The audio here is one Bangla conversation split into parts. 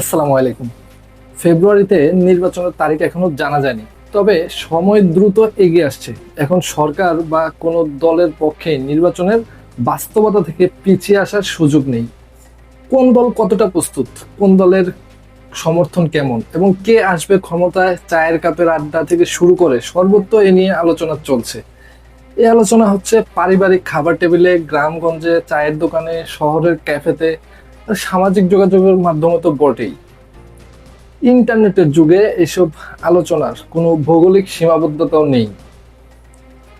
আসসালামু আলাইকুম। ফেব্রুয়ারিতে নির্বাচনের তারিখ এখনও জানা যায়নি, তবে সময় দ্রুত এগিয়ে আসছে। এখন সরকার বা কোনো দলের পক্ষে নির্বাচনের বাস্তবতা থেকে পিছিয়ে আসার সুযোগ নেই। কোন দল কতটা প্রস্তুত, কোন দলের সমর্থন কেমন, এবং কে আসবে ক্ষমতায় চায়ের কাপের আড্ডা থেকে শুরু করে সর্বত্র এ নিয়ে আলোচনা চলছে। এই আলোচনা হচ্ছে পারিবারিক খাবার টেবিলে গ্রামগঞ্জে চায়ের দোকানে, শহরের ক্যাফেতে সামাজিক যোগাযোগের মাধ্যমে তো বটেই। ইন্টারনেটের যুগে এসব আলোচনার কোনো ভৌগোলিক সীমাবদ্ধতাও নেই।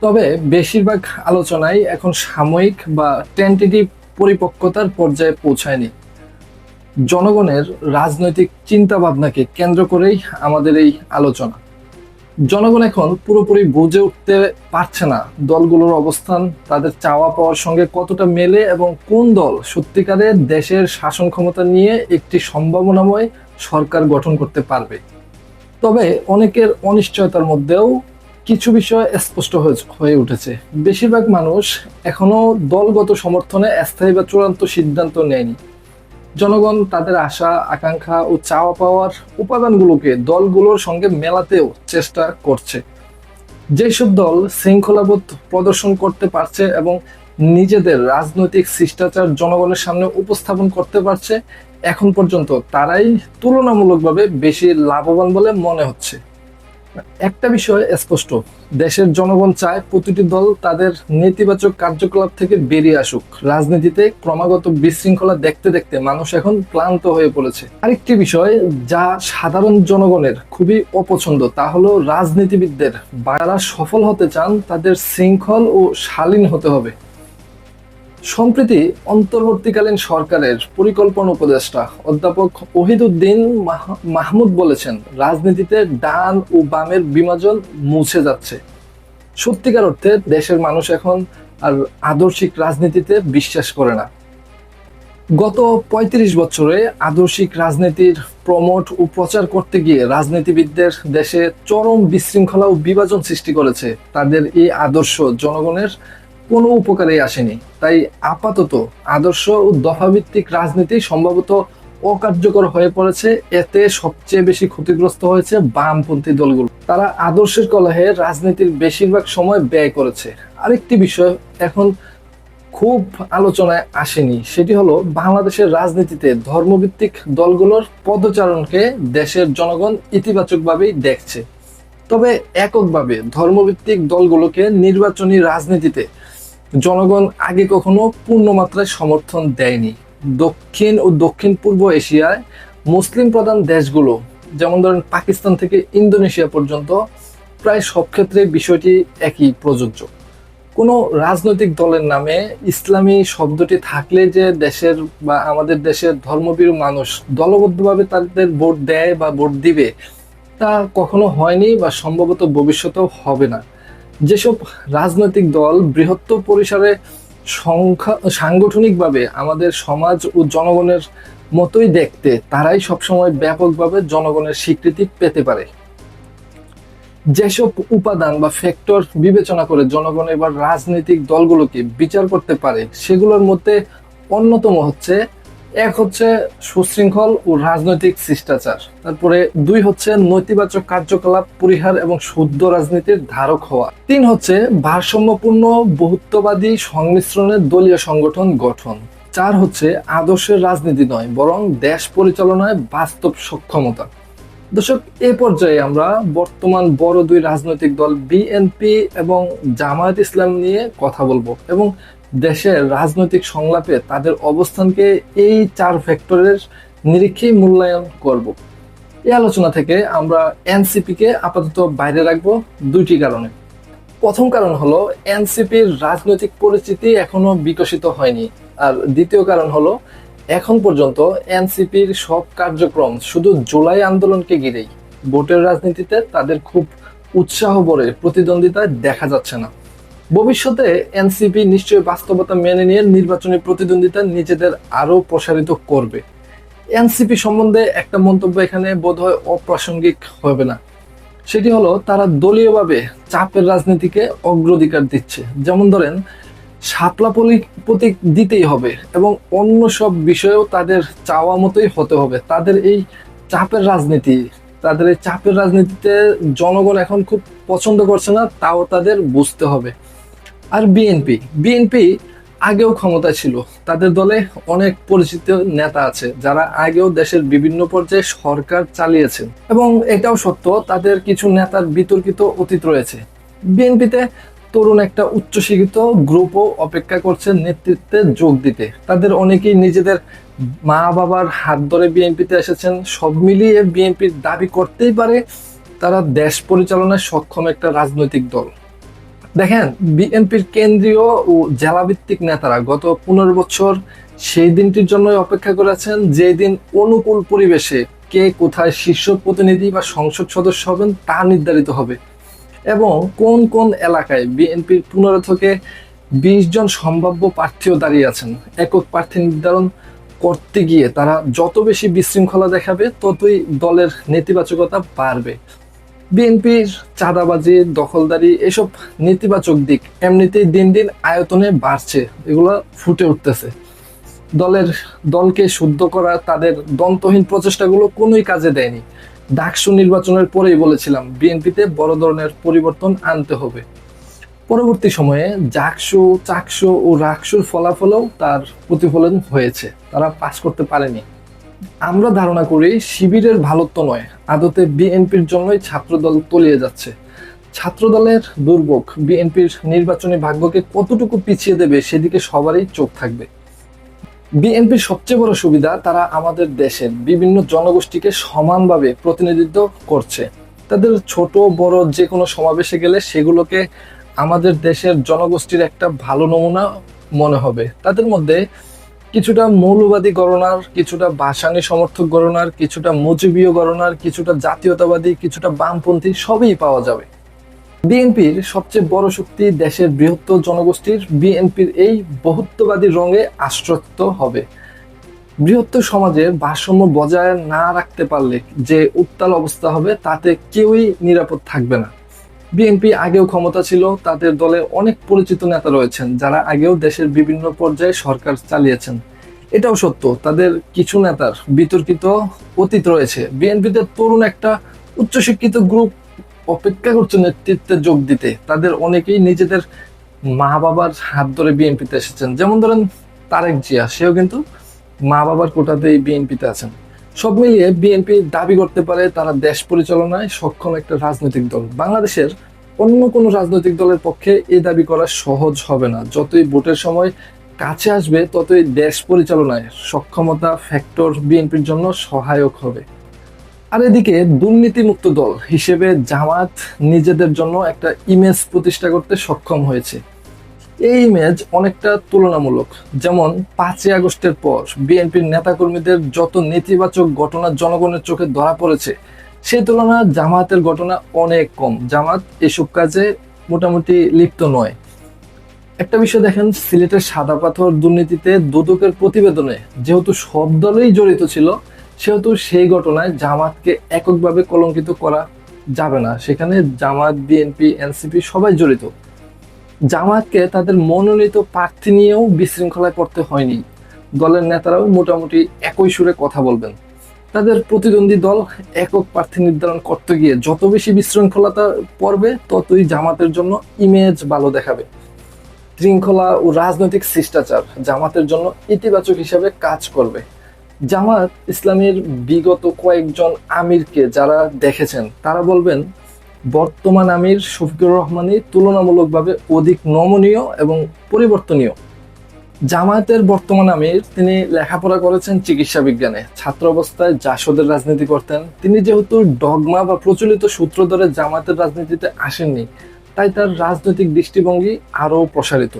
তবে বেশিরভাগ আলোচনাই এখন সাময়িক বা টেন্টেটিভ পরিপক্কতার পর্যায়ে পৌঁছায়নি। জনগণের রাজনৈতিক চিন্তা ভাবনাকে কেন্দ্র করেই আমাদের এই আলোচনা। জনগণ এখন পুরোপুরি বুঝে উঠতে পারছে না দলগুলোর অবস্থান, তাদের চাওয়া পাওয়ার সঙ্গে কতটা মেলে এবং কোন দল সত্যিকারের দেশের শাসন ক্ষমতা নিয়ে একটি সম্ভাবনাময় সরকার গঠন করতে পারবে। তবে অনেকের অনিশ্চয়তার মধ্যেও কিছু বিষয় স্পষ্ট হয়ে- উঠেছে। বেশিরভাগ মানুষ এখনও দলগত সমর্থনে স্থায়ী বা চূড়ান্ত সিদ্ধান্ত নেয়নি। জনগণ তাদের আশা, আকাঙ্ক্ষা ও চাওয়া পাওয়ার উপাদানগুলোকে দলগুলোর সঙ্গে মেলাতেও চেষ্টা করছে। যেসব দল শৃঙ্খলাবোধ প্রদর্শন করতে পারছে এবং নিজেদের রাজনৈতিক শিষ্টাচার জনগণের সামনে উপস্থাপন করতে পারছে, এখন পর্যন্ত তারাই তুলনামূলকভাবে বেশি লাভবান বলে মনে হচ্ছে। একটা বিষয় স্পষ্ট। দেশের জনগণ চায় প্রতিটি দল তাদের নেতিবাচক কার্যকলাপ থেকে বেরিয়ে আসুক। রাজনীতিতে ক্রমাগত বিশৃঙ্খলা দেখতে দেখতে মানুষ এখন ক্লান্ত হয়ে পড়েছে। আরেকটি বিষয়, যা সাধারণ জনগণের খুবই অপছন্দ, তা হলো রাজনীতিবিদদের। যারা সফল হতে চান, তাদের শৃঙ্খল ও শালীন হতে হবে। সম্প্রতি অন্তর্বর্তীকালীন সরকারের পরিকল্পনা উপদেষ্টা অধ্যাপক ওহিদুদ্দিন মাহ- মাহমুদ বলেছেন, রাজনীতিতে ডান ও বামের বিভাজন মুছে যাচ্ছে। সত্যিকার অর্থে দেশের মানুষ এখন আর আদর্শিক রাজনীতিতে বিশ্বাস করে না। গত ৩৫ বছরে আদর্শিক রাজনীতির প্রমোট ও প্রচার করতে গিয়ে রাজনীতিবিদদের দেশে চরম বিশৃঙ্খলা ও বিভাজন সৃষ্টি করেছে। তাদের এই আদর্শ জনগণের কোনো উপকারে আসেনি। তাই আপাতত আদর্শ ও দফাভিত্তিক রাজনীতি সম্ভবত অকার্যকর হয়ে পড়েছে। এতে সবচেয়ে বেশি ক্ষতিগ্রস্ত হয়েছে বামপন্থী দলগুলো। তারা আদর্শের কলহে রাজনীতির বেশিরভাগ সময় ব্যয় করেছে। আরেকটি বিষয় এখন খুব আলোচনায় আসেনি। সেটি হলো বাংলাদেশের রাজনীতিতে ধর্মভিত্তিক দলগুলোর পদচারণকে দেশের জনগণ ইতিবাচকভাবেই দেখছে। তবে এককভাবে ধর্মভিত্তিক দলগুলোকে নির্বাচনী রাজনীতিতে জনগণ আগে কখনো পূর্ণমাত্রায় সমর্থন দেয়নি। দক্ষিণ ও দক্ষিণ পূর্ব এশিয়ায় মুসলিম প্রধান দেশগুলো, যেমন ধরেন পাকিস্তান থেকে ইন্দোনেশিয়া পর্যন্ত, প্রায় সব ক্ষেত্রে বিষয়টি একই প্রযোজ্য। কোনো রাজনৈতিক দলের নামে ইসলামী শব্দটি থাকলে যে দেশের বা আমাদের দেশের ধর্মবীর মানুষ দলবদ্ধভাবে তাদের ভোট দেয় বা ভোট দিবে, তা কখনো হয়নি বা সম্ভবত ভবিষ্যতেও হবে না। যেসব রাজনৈতিক দল বৃহত্তর পরিসরে সংখ্যা, সাংগঠনিকভাবে আমাদের সমাজ ও জনগণের মতোই দেখতে, তারাই সবসময় ব্যাপকভাবে জনগণের স্বীকৃতি পেতে পারে। যেসব উপাদান বা ফ্যাক্টর বিবেচনা করে জনগণ এবার রাজনৈতিক দলগুলোকে বিচার করতে পারে, সেগুলোর মধ্যে অন্যতম হচ্ছে এক হচ্ছে সুশৃঙ্খল ও রাজনৈতিক শিষ্টাচার। তারপরে দুই হচ্ছে নৈতিবাচক কার্যকলাপ, পরিহার এবং শুদ্ধ রাজনীতির ধারক হওয়া। তিন হচ্ছে ভারসাম্যপূর্ণ, বহুত্ববাদী সংমিশ্রণের দলীয় সংগঠন গঠন। চার হচ্ছে আদর্শের রাজনীতি নয়, বরং দেশ পরিচালনায় বাস্তব সক্ষমতা। দর্শক, এ পর্যায়ে আমরা বর্তমান বড় দুই রাজনৈতিক দল বিএনপি এবং জামায়াত ইসলাম নিয়ে কথা বলব এবং দেশের রাজনৈতিক সংলাপে তাদের অবস্থানকে এই চার ফ্যাক্টরের নিরীক্ষেই মূল্যায়ন করব। এই আলোচনা থেকে আমরা এনসিপি কে আপাতত বাইরে রাখব দুইটি কারণে। প্রথম কারণ হলো, এনসিপির রাজনৈতিক পরিচিতি এখনও বিকশিত হয়নি। আর দ্বিতীয় কারণ হলো, এখন পর্যন্ত এনসিপির সব কার্যক্রম শুধু জুলাই আন্দোলনকে ঘিরেই। ভোটের রাজনীতিতে তাদের খুব উৎসাহ ভরে প্রতিদ্বন্দ্বিতা দেখা যাচ্ছে না। ভবিষ্যতে এনসিপি নিশ্চয়ই বাস্তবতা মেনে নিয়ে নির্বাচনী প্রতিদ্বন্দ্বিতা নিজেদের আরও প্রসারিত করবে। এনসিপি সম্বন্ধে একটা মন্তব্য এখানে বোধহয় অপ্রাসঙ্গিক হবে না। সেটি হলো, তারা দলীয়ভাবে চাপের রাজনীতিকে অগ্রাধিকার দিচ্ছে। যেমন ধরেন সাপলা পলি- প্রতীক দিতেই হবে এবং অন্য সব বিষয়েও তাদের চাওয়া মতোই হতে হবে। তাদের এই চাপের রাজনীতি, তাদের এই চাপের রাজনীতিতে জনগণ এখন খুব পছন্দ করছে না, তাও তাদের বুঝতে হবে। আর বিএনপি বিএনপি আগেও ক্ষমতা ছিল। তাদের দলে অনেক পরিচিত নেতা আছে, যারা আগেও দেশের বিভিন্ন পর্যায়ে সরকার চালিয়েছেন। এবং এটাও সত্য, তাদের কিছু নেতার বিতর্কিত অতীত রয়েছে। বিএনপিতে তরুণ একটা উচ্চশিক্ষিত গ্রুপও অপেক্ষা করছে নেতৃত্বে যোগ দিতে। তাদের অনেকেই নিজেদের মা বাবার হাত ধরে বিএনপিতে এসেছেন। সব মিলিয়ে বিএনপির দাবি করতেই পারে, তারা দেশ পরিচালনায় সক্ষম একটা রাজনৈতিক দল। দেখেন, বিএনপির কেন্দ্রীয় ও জেলাভিত্তিক নেতারা গত পনেরো বছর সেই দিনটির জন্যই অপেক্ষা করেছেন যেই দিন অনুকূল পরিবেশে কে কোথায় শীর্ষ প্রতিনিধি বা সংসদ সদস্য হবেন তা নির্ধারিত হবে এবং কোন কোন এলাকায় বিএনপির পনেরো থেকে বিশ জন সম্ভাব্য প্রার্থীও দাঁড়িয়ে আছেন। একক প্রার্থী নির্ধারণ করতে গিয়ে তারা যত বেশি বিশৃঙ্খলা দেখাবে, ততই দলের নেতিবাচকতা বাড়বে। বিএনপির চাঁদাবাজি, দখলদারি এসব নেতিবাচক দিক এমনিতেই দিন দিন আয়তনে বাড়ছে, এগুলো ফুটে উঠতেছে। দলের দলকে শুদ্ধ করা, তাদের দন্তহীন প্রচেষ্টাগুলো কোনোই কাজে দেয়নি। ডাকসু নির্বাচনের পরেই বলেছিলাম, বিএনপিতে বড় ধরনের পরিবর্তন আনতে হবে। পরবর্তী সময়ে জাকসু চাকসু ও রাকসুর ফলাফলও তার প্রতিফলন হয়েছে, তারা পাস করতে পারেনি। আমরা ধারণা করি শিবিরের ভালোত্ব নয়, আদতে বিএনপির জন্যই ছাত্রদল তলিয়ে যাচ্ছে। ছাত্রদলের দুর্ভোগ বিএনপির নির্বাচনী ভাগ্যকে কতটুকু পিছিয়ে দেবে সেদিকে সবারই চোখ থাকবে। বিএনপির সবচেয়ে বড় সুবিধা তারা আমাদের দেশের বিভিন্ন জনগোষ্ঠীকে সমানভাবে প্রতিনিধিত্ব করছে। তাদের ছোট, বড় যে কোনো সমাবেশে গেলে সেগুলোকে আমাদের দেশের জনগোষ্ঠীর একটা ভালো নমুনা মনে হবে। তাদের মধ্যে কিছুটা মৌলবাদী গণনার, কিছুটা ভাসানী সমর্থক গণনার, কিছুটা মুজিবীয় গণনার, কিছুটা জাতীয়তাবাদী, কিছুটা বামপন্থী সবই পাওয়া যাবে। বিএনপির সবচেয়ে বড় শক্তি দেশের বৃহত্তর জনগোষ্ঠীর, বিএনপির এই বহুত্ববাদী রঙে আশ্রস্ত হবে। বৃহত্তর সমাজের ভারসাম্য বজায় না রাখতে পারলে যে উত্তাল অবস্থা হবে, তাতে কেউই নিরাপদ থাকবে না। বিএনপি আগেও ক্ষমতা ছিল, তাদের দলে অনেক পরিচিত নেতা রয়েছেন, যারা আগেও দেশের বিভিন্ন পর্যায়ে সরকার চালিয়েছেন। এটাও সত্য, তাদের কিছু নেতার বিতর্কিত অতীত রয়েছে। বিএনপিতে তরুণ একটা উচ্চশিক্ষিত গ্রুপ অপেক্ষা করছে নেতৃত্বে যোগ দিতে। তাদের অনেকেই নিজেদের মা বাবার হাত ধরে বিএনপিতে এসেছেন। যেমন ধরেন তারেক জিয়া, সেও কিন্তু মা বাবার কোটাতেই বিএনপিতে আছেন। সব মিলিয়ে বিএনপি দাবি করতে পারে তারা দেশ পরিচালনায় সক্ষম একটা রাজনৈতিক দল। বাংলাদেশের অন্য কোনো রাজনৈতিক দলের পক্ষে এই দাবি করা সহজ হবে না। যতই ভোটের সময় কাছে আসবে, ততই দেশ পরিচালনায় সক্ষমতা ফ্যাক্টর বিএনপির জন্য সহায়ক হবে। আর এদিকে দুর্নীতিমুক্ত দল হিসেবে জামাত নিজেদের জন্য একটা ইমেজ প্রতিষ্ঠা করতে সক্ষম হয়েছে। এই ইমেজ অনেকটা তুলনামূলক। যেমন পাঁচই আগস্টের পর বিএনপির নেতাকর্মীদের যত নেতিবাচক ঘটনা জনগণের চোখে ধরা পড়েছে সেই তুলনায় জামাতের ঘটনা অনেক কম। জামাত এসব কাজে মোটামুটি লিপ্ত নয়। একটা বিষয় দেখেন, সিলেটের সাদা পাথর দুর্নীতিতে দুদকের প্রতিবেদনে যেহেতু সব দলেই জড়িত ছিল, সেহেতু সেই ঘটনায় জামাতকে এককভাবে কলঙ্কিত করা যাবে না। সেখানে জামাত বিএনপি, এনসিপি সবাই জড়িত। জামাতকে তাদের মনোনীত প্রার্থী নিয়েও বিশৃঙ্খলায় পড়তে হয়নি। দলের নেতারাও মোটামুটি একই সুরে কথা বলবেন। তাদের প্রতিদ্বন্দ্বী দল একক প্রার্থী নির্ধারণ করতে গিয়ে যত বেশি বিশৃঙ্খলতা পড়বে, ততই জামাতের জন্য ইমেজ ভালো দেখাবে। শৃঙ্খলা ও রাজনৈতিক শিষ্টাচার জামাতের জন্য ইতিবাচক হিসাবে কাজ করবে। জামাত ইসলামের বিগত কয়েকজন আমিরকে যারা দেখেছেন, তারা বলবেন বর্তমান আমির শফিকুর রহমানই তুলনামূলকভাবে অধিক নমনীয় এবং পরিবর্তনীয়। জামায়াতের বর্তমান আমির, তিনি লেখাপড়া করেছেন চিকিৎসা বিজ্ঞানে। ছাত্র অবস্থায় জাসদের রাজনীতি করতেন। তিনি যেহেতু ডগমা বা প্রচলিত সূত্র ধরে জামায়াতের রাজনীতিতে আসেননি, তাই তার রাজনৈতিক দৃষ্টিভঙ্গি আরও প্রসারিত।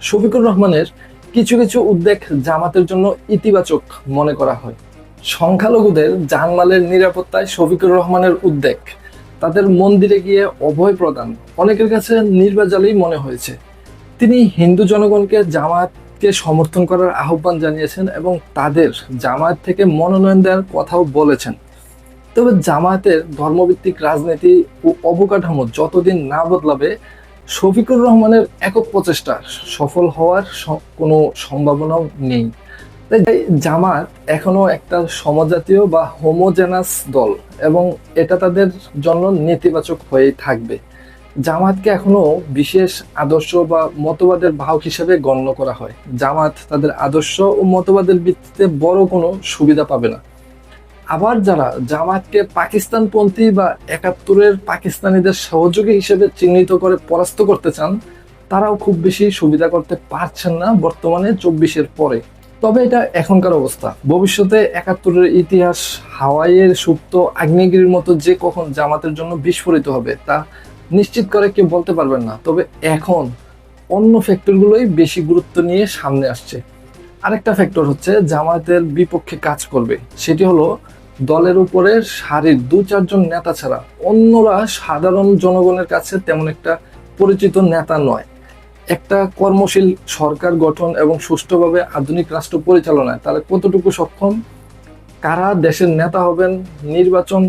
শফিকুর রহমানের কিছু কিছু উদ্বেগ জামাতের জন্য ইতিবাচক মনে করা হয়। সংখ্যালঘুদের জানমালের নিরাপত্তায় শফিকুর রহমানের উদ্বেগ। তাদের মন্দিরে গিয়ে অভয় প্রদান। অনেকের কাছে নির্বাচালেই মনে হয়েছে। তিনি হিন্দু জনগণকে জামায়াতকে সমর্থন করার আহ্বান জানিয়েছেন এবং তাদের জামায়াত থেকে মনোনয়ন দেওয়ার কথাও বলেছেন। তবে জামায়াতের ধর্মভিত্তিক রাজনীতি ও অবকাঠামো যতদিন না বদলাবে, শফিকুর রহমানের একক প্রচেষ্টা সফল হওয়ার কোনো সম্ভাবনাও নেই। জামাত এখনও একটা সমজাতীয় বা হোমোজেনাস দল এবং এটা তাদের জন্য নেতিবাচক হয়েই থাকবে। জামাতকে এখনও বিশেষ আদর্শ বা মতবাদের বাহক হিসেবে গণ্য করা হয়। জামাত তাদের আদর্শ ও মতবাদের ভিত্তিতে বড় কোনো সুবিধা পাবে না। আবার যারা জামাতকে পাকিস্তানপন্থী বা একাত্তরের পাকিস্তানিদের সহযোগী হিসেবে চিহ্নিত করে পরাস্ত করতে চান, তারাও খুব বেশি সুবিধা করতে পারছেন না বর্তমানে চব্বিশের পরে। তবে এটা এখনকার অবস্থা। ভবিষ্যতে একাত্তরের ইতিহাস হাওয়াইয়ের সুপ্ত আগ্নেয়গিরির মতো যে কখন জামাতের জন্য বিস্ফোরিত হবে, তা নিশ্চিত করে কেউ বলতে পারবেন না। তবে এখন অন্য ফ্যাক্টরগুলোই বেশি গুরুত্ব নিয়ে সামনে আসছে। আরেকটা ফ্যাক্টর হচ্ছে জামায়াতের বিপক্ষে কাজ করবে। সেটি হলো দলের উপরে সারির দু চারজন নেতা ছাড়া অন্যরা সাধারণ জনগণের কাছে তেমন একটা পরিচিত নেতা নয়। একটা কর্মশীল সরকার গঠন এবং সুষ্ঠুভাবে আধুনিক রাষ্ট্র পরিচালনায় তারা কতটুকু সক্ষম? কারা দেশের নেতা হবেন? নির্বাচন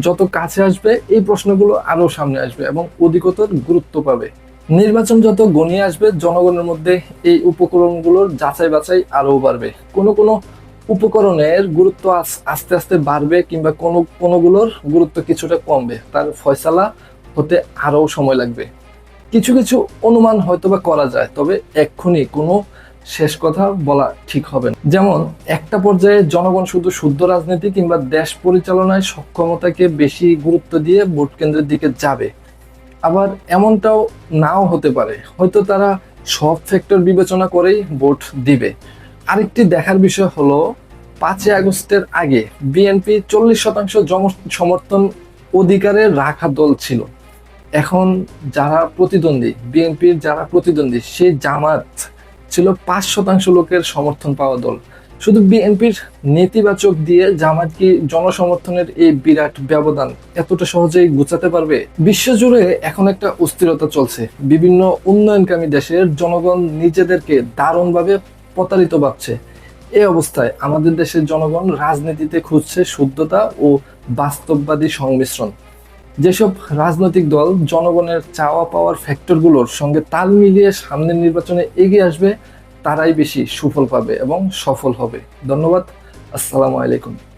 যত কাছে আসবে, এই প্রশ্নগুলো আরও সামনে আসবে এবং অধিকতর গুরুত্ব পাবে। নির্বাচন যত গণিয়ে আসবে, জনগণের মধ্যে এই উপকরণগুলোর যাচাই বাছাই আরও বাড়বে। কোনো কোনো উপকরণের গুরুত্ব আস- আস্তে আস্তে বাড়বে কিংবা কোনো কোনোগুলোর গুরুত্ব কিছুটা কমবে। তার ফয়সালা হতে আরও সময় লাগবে। কিছু কিছু অনুমান হয়তো বা করা যায়, তবে এক্ষুনি কোনো শেষ কথা বলা ঠিক হবে না। যেমন, একটা পর্যায়ে জনগণ শুধু শুদ্ধ রাজনীতি কিংবা দেশ পরিচালনায় সক্ষমতাকে বেশি গুরুত্ব দিয়ে ভোট কেন্দ্রের দিকে যাবে। আবার এমনটাও নাও হতে পারে, হয়তো তারা সব ফ্যাক্টর বিবেচনা করেই ভোট দিবে। আরেকটি দেখার বিষয় হলো, পাঁচই আগস্টের আগে বিএনপি চল্লিশ শতাংশ সমর্থন অধিকারে রাখা দল ছিল। এখন যারা প্রতিদ্বন্দ্বী, বিএনপির যারা প্রতিদ্বন্দ্বী, সেই জামাত ছিল পাঁচ শতাংশ লোকের সমর্থন পাওয়া দল। শুধু বিএনপির নেতিবাচক দিয়ে জামাত কি জনসমর্থনের এই বিরাট ব্যবধান এতটা সহজেই গুছাতে পারবে? বিশ্বজুড়ে এখন একটা অস্থিরতা চলছে। বিভিন্ন উন্নয়নকামী দেশের জনগণ নিজেদেরকে দারুণভাবে প্রতারিত ভাবছে। এই অবস্থায় আমাদের দেশের জনগণ রাজনীতিতে খুঁজছে শুদ্ধতা ও বাস্তববাদী সংমিশ্রণ। যেসব রাজনৈতিক দল জনগণের চাওয়া পাওয়ার ফ্যাক্টরগুলোর সঙ্গে তাল মিলিয়ে সামনের নির্বাচনে এগিয়ে আসবে, তারাই বেশি সুফল পাবে এবং সফল হবে। ধন্যবাদ। আসসালামু আলাইকুম।